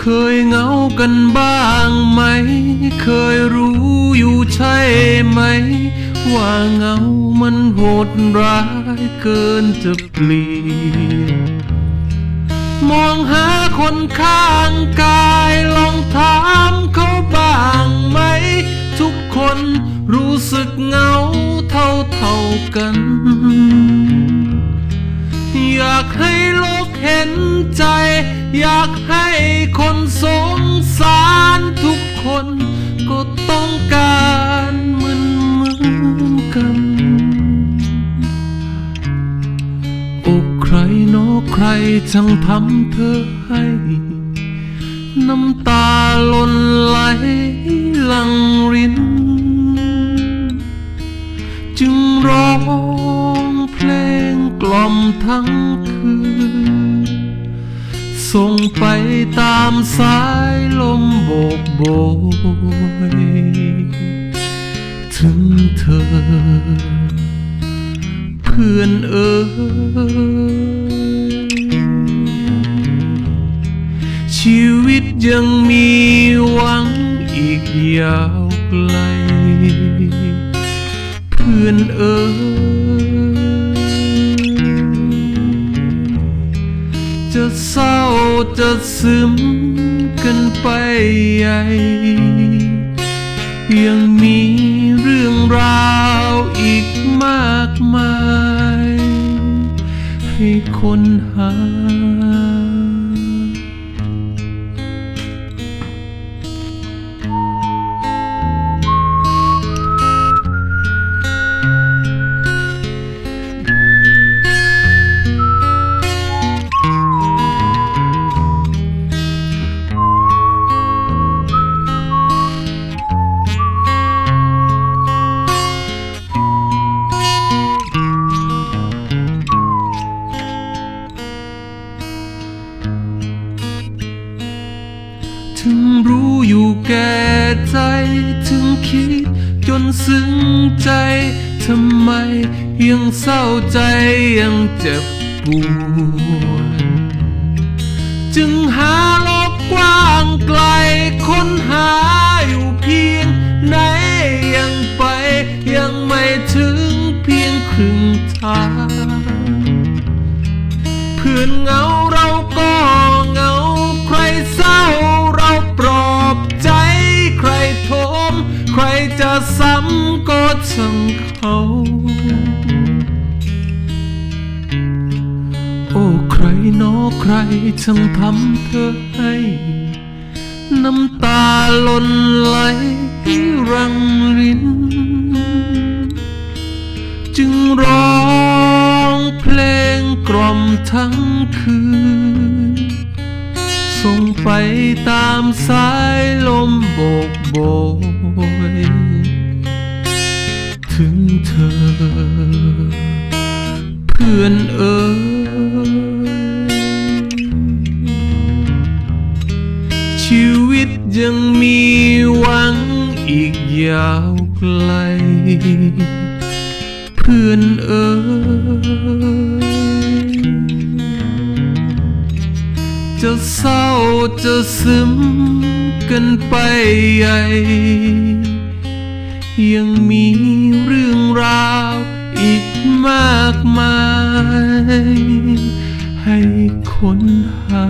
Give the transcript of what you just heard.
เคยเหงากันบ้างไหม เคยรู้อยู่ใช่ไหม ว่าเหงามันโหดร้ายเกินจะเปลี่ยนมองหาคนข้างกายลองถามเขาบ้างไหม ทุกคนรู้สึกเหงาเท่าเท่าๆกัน อยากให้โลก เห็นใจ อยากให้คนสงสารทุกคน ก็ต้องการเหมือนเหมือนกันอกใครนอใครช่างทำเธอให้ น้ำตาล่นไหลหลังริน จึงร้องเพลงกล่อมทั้งคืน ส่งไปตามสายลมโบกโบยถึงเธอ เพื่อนเอ๋ยชีวิตยังมีหวังอีกยาวไกล เพื่อนเอ๋ย เศร้าจะซึมกันไปใหญ่ ยังมีเรื่องราวอีกมากมาย ให้คนหา แก่ใจ ถึงคิดจนซึ้งใจทำไมยังเศร้าใจยังเจ็บปวดจึงหาโลกกว้างไกลค้นหาอยู่เพียงไหนยังไปยังไม่ถึงเพียงครึ่งทางเพื่อนเหงาำก็ช่างเขา โอ้ใครหนอใครช่างทำเธอให้ น้ำตาล่นไหลรังริน จึงร้องเพลงกล่อมทั้งคืน ส่งไปตามสายลมโบกโบย พื่อนเอ๋ยชีวิตยังมีหวังอีกยาวไกล เพื่อนเอ๋ยจะเศร้าจะซึมกันไปใหญ่ ยังมีเรื่องราวอีกมากมาย ให้คนหา